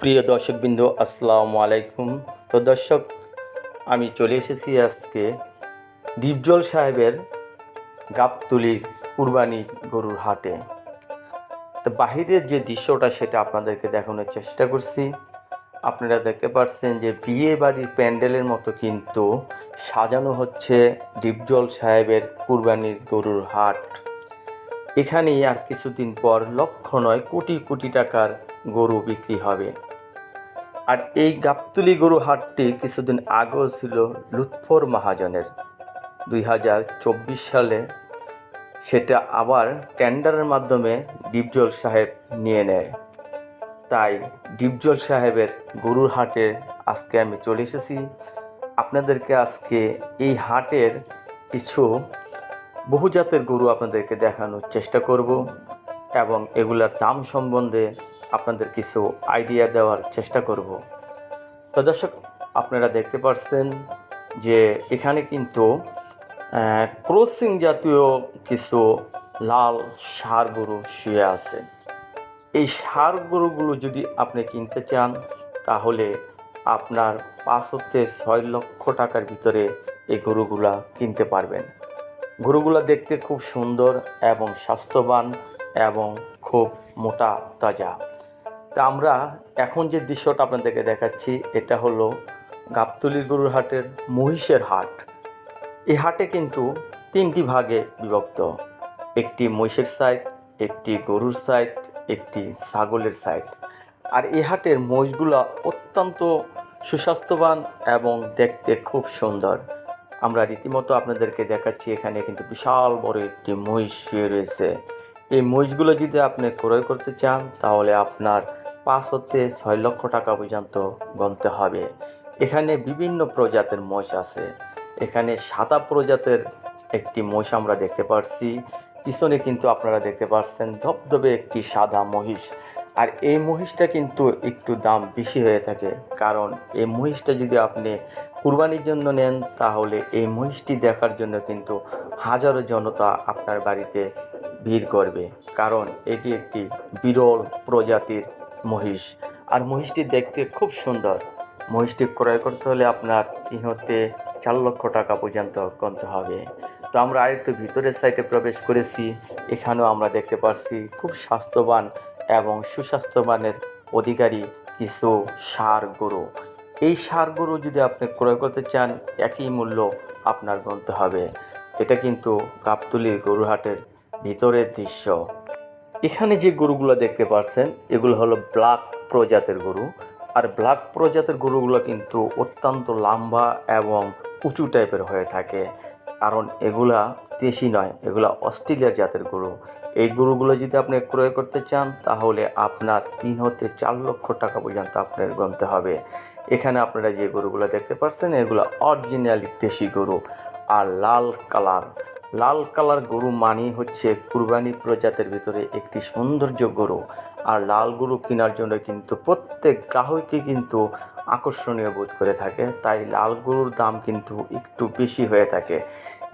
সুপ্রিয় দর্শকবৃন্দ, আসসালামু আলাইকুম। তো দর্শক, আমি চলে এসেছি আজকে ডিপজল সাহেবের গাবতুলির কুরবানি গরুর হাটে। তো বাহিরের যে দৃশ্যটা, সেটা আপনাদেরকে দেখানোর চেষ্টা করছি। আপনারা দেখতে পাচ্ছেন যে বিয়ে বাড়ির প্যান্ডেলের মতো কিন্তু সাজানো হচ্ছে ডিপজল সাহেবের কুরবানির গরুর হাট। এখানেই আর কিছুদিন পর লক্ষ নয়, কোটি কোটি টাকার গরু বিক্রি হবে। আর এই গাবতুলি গরু হাটটি কিছুদিন আগেও ছিল লুৎফর মহাজনের। দুই সালে সেটা আবার টেন্ডারের মাধ্যমে ডিপজল সাহেব নিয়ে নেয়। তাই ডিপজল সাহেবের গরুর হাটে আজকে আমি চলে এসেছি। আপনাদেরকে আজকে এই হাটের কিছু বহু জাতের গরু আপনাদেরকে দেখানোর চেষ্টা করব এবং এগুলার দাম সম্বন্ধে আপনাদের কিছু আইডিয়া দেওয়ার চেষ্টা করব। তো দর্শক, আপনারা দেখতে পাচ্ছেন যে এখানে কিন্তু ক্রসিং জাতীয় কিছু লাল সার গরু শুয়ে আছে। এই সার গরুগুলো যদি আপনি কিনতে চান, তাহলে আপনার পাঁচ হতে ছয় লক্ষ টাকার ভিতরে এই গরুগুলা কিনতে পারবেন। গরুগুলা দেখতে খুব সুন্দর এবং স্বাস্থ্যবান এবং খুব মোটা, তাজা। তা আমরা এখন যে দৃশ্যটা আপনাদেরকে দেখাচ্ছি, এটা হলো গাবতলির গরুর হাটের মহিষের হাট। এই হাটে কিন্তু তিনটি ভাগে বিভক্ত। একটি মহিষের সাইড একটি গরুর সাইড একটি ছাগলের সাইড আর এই হাটের মহিষগুলো অত্যন্ত সুস্বাস্থ্যবান এবং দেখতে খুব সুন্দর। আমরা রীতিমতো আপনাদেরকে দেখাচ্ছি, এখানে কিন্তু বিশাল বড় একটি মহিষ শুয়ে রয়েছে। এই মহিষগুলো যদি আপনি ক্রয় করতে চান, তাহলে আপনার পাঁচ হতে ছয় লক্ষ টাকা পর্যন্ত গণতে হবে। এখানে বিভিন্ন প্রজাতির মহিষ আছে। এখানে সাদা প্রজাতের একটি মহিষ আমরা দেখতে পাচ্ছি পিছনে কিন্তু আপনারা দেখতে পাচ্ছেন ধবধবে একটি সাদা মহিষ। আর এই মহিষটা কিন্তু একটু দাম বেশি হয়ে থাকে। কারণ এই মহিষটা যদি আপনি কুরবানির জন্য নেন, তাহলে এই মহিষটি দেখার জন্য কিন্তু হাজারো জনতা আপনার বাড়িতে ভিড় করবে। কারণ এটি একটি বিরল প্রজাতির মহিষ। আর মহিষটি দেখতে খুব সুন্দর। মহিষটি ক্রয় করতে হলে আপনার তিন হতে চার লক্ষ টাকা পর্যন্ত গুনতে হবে। তো আমরা আরেকটু ভিতরের সাইডে প্রবেশ করেছি। এখানেও আমরা দেখতে পাচ্ছি খুব স্বাস্থ্যবান এবং সুস্বাস্থ্যবানের অধিকারী কিছু সার গরু। এই সার গরু যদি আপনি ক্রয় করতে চান, একই মূল্য আপনার গুনতে হবে। এটা কিন্তু গাবতলির গরুহাটের ভিতরের দৃশ্য। এখানে যে গরুগুলো দেখতে পাচ্ছেন এগুলো হলো ব্ল্যাক প্রজাতের গরু। আর ব্ল্যাক প্রজাতের গরুগুলো কিন্তু অত্যন্ত লম্বা এবং উঁচু টাইপের হয়ে থাকে। কারণ এগুলা দেশি নয়, এগুলা অস্ট্রেলিয়ার জাতের গরু। এই গরুগুলো যদি আপনি ক্রয় করতে চান, তাহলে আপনার তিন হতে চার লক্ষ টাকা পর্যন্ত আপনার গুনতে হবে। এখানে আপনারা যে গরুগুলো দেখতে পাচ্ছেন এগুলো অরিজিনালি দেশি গরু, আর লাল কালার। লাল কালার গরু মানেই হচ্ছে কুরবানি প্রজাতের ভিতরে একটি সৌন্দর্য গরু। আর লাল গরু কেনার জন্য কিন্তু প্রত্যেক গ্রাহকই কিন্তু আকর্ষণীয় বোধ করে থাকে, তাই লাল গরুর দাম কিন্তু একটু বেশি হয়ে থাকে।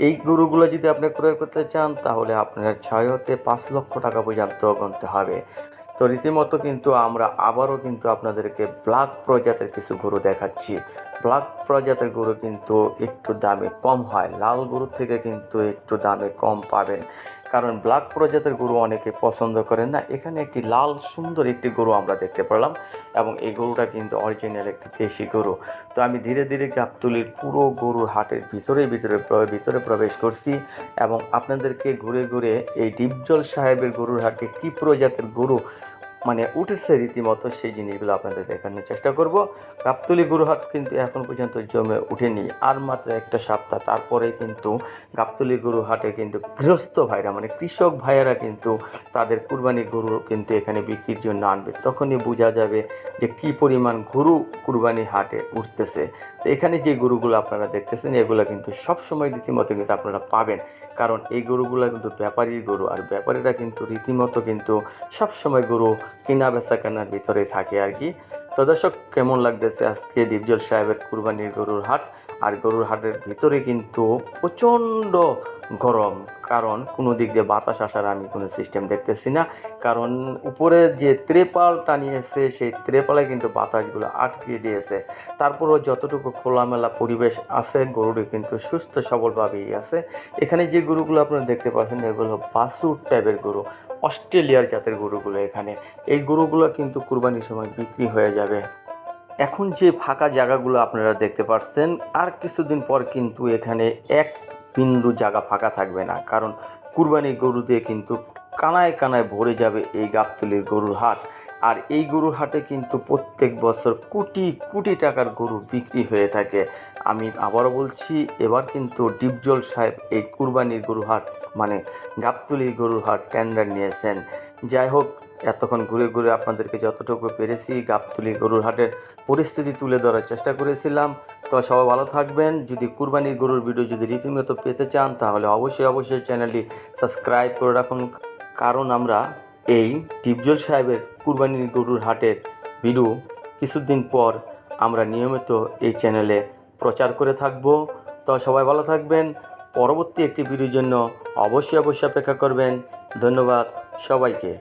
এই গরুগুলো যদি আপনি ক্রয় করতে চান, তাহলে আপনার ছয় হতে পাঁচ লক্ষ টাকা পর্যন্ত গুনতে হবে। তো রীতিমতো কিন্তু আমরা আবারও কিন্তু আপনাদেরকে ব্ল্যাক প্রজাতির কিছু গরু দেখাচ্ছি। ব্ল্যাক প্রজাতির গরু কিন্তু একটু দামে কম হয়। লাল গরুর থেকে কিন্তু একটু দামে কম পাবেন। কারণ ব্ল্যাক প্রজাতির গরু অনেকে পছন্দ করেন না। এখানে একটি লাল সুন্দর একটি গরু আমরা দেখতে পেলাম এবং এই গরুটা কিন্তু অরিজিনাল একটি দেশি গরু। তো আমি ধীরে ধীরে গাবতলির পুরো গরুর হাটের ভিতরে ভিতরে ভিতরে প্রবেশ করছি এবং আপনাদেরকে ঘুরে ঘুরে এই ডিপজল সাহেবের গরুর হাটে কী প্রজাতির গরু মানে উঠেছে রীতিমতো সেই জিনিসগুলো আপনাদের দেখানোর চেষ্টা করব। গাবতলি গরুহাট কিন্তু এখন পর্যন্ত জমে উঠেনি আর মাত্র একটা সপ্তাহ তারপরে কিন্তু গাবতলি গরু হাটে কিন্তু গৃহস্থ ভাইরা মানে কৃষক ভাইয়েরা কিন্তু তাদের কুরবানি গরু কিন্তু এখানে বিক্রির জন্য আনবে। তখনই বোঝা যাবে যে কি পরিমাণ গরু কুরবানি হাটে উঠতেছে। তো এখানে যে গরুগুলো আপনারা দেখতেছেন, এগুলো কিন্তু সবসময় রীতিমতো কিন্তু আপনারা পাবেন। কারণ এই গরুগুলো কিন্তু ব্যাপারীর গরু। আর ব্যাপারীরা কিন্তু রীতিমতো কিন্তু সবসময় গরু কেনা বেচা কেনার ভিতরে থাকে আর কি। তো দর্শক, কেমন লাগতেছে আজকে ডিপজল সাহেবের কুরবানির গরুর হাট? আর গরুর হাটের ভিতরে কিন্তু প্রচণ্ড গরম। কারণ কোনো দিক দিয়ে বাতাস আসার আমি কোনো সিস্টেম দেখতেছি না। কারণ উপরে যে ত্রেপাল টানিয়েছে সেই ত্রেপালে কিন্তু বাতাসগুলো আটকে দিয়েছে। তারপরও যতটুকু খোলামেলা পরিবেশ আছে, গরুটি কিন্তু সুস্থ সবলভাবেই আছে। এখানে যে গরুগুলো আপনারা দেখতে পাচ্ছেন, এগুলো বাসুর টাইপের গরু। অস্ট্রেলিয়ার জাতের গরুগুলো এখানে। এই গরুগুলো কিন্তু কুরবানির সময় বিক্রি হয়ে যাবে। এখন যে ফাঁকা জায়গাগুলো আপনারা দেখতে পাচ্ছেন আর কিছুদিন পর কিন্তু এখানে এক বিন্দু জায়গা ফাঁকা থাকবে না। কারণ কুরবানির গরু দিয়ে কিন্তু কানায় কানায় ভরে যাবে এই গাবতলির গরুর হাট। আর এই গরুর হাটে কিন্তু প্রত্যেক বছর কোটি কোটি টাকার গরু বিক্রি হয়ে থাকে। আমি আবারও বলছি, এবার কিন্তু ডিপজল সাহেব এই কুরবানির গরু হাট মানে গাবতলির গরুর হাট টেন্ডার নিয়েছেন। যাই হোক, এতক্ষণ ঘুরে ঘুরে আপনাদেরকে যতটুকু পেরেছি গাবতলি গরুর হাটের পরিস্থিতি তুলে ধরার চেষ্টা করেছিলাম। তো সবাই ভালো থাকবেন। যদি কুরবানির গরুর ভিডিও যদি রীতিমতো পেতে চান, তাহলে অবশ্যই অবশ্যই চ্যানেলটি সাবস্ক্রাইব করে রাখুন। কারণ আমরা এই টিপজল সাহেবের কুরবানির গরুর হাটের ভিডিও কিছুদিন পর আমরা নিয়মিত এই চ্যানেলে প্রচার করে থাকব। তো সবাই ভালো থাকবেন। পরবর্তী একটি ভিডিওর জন্য অবশ্যই অবশ্যই অপেক্ষা করবেন। ধন্যবাদ সবাইকে।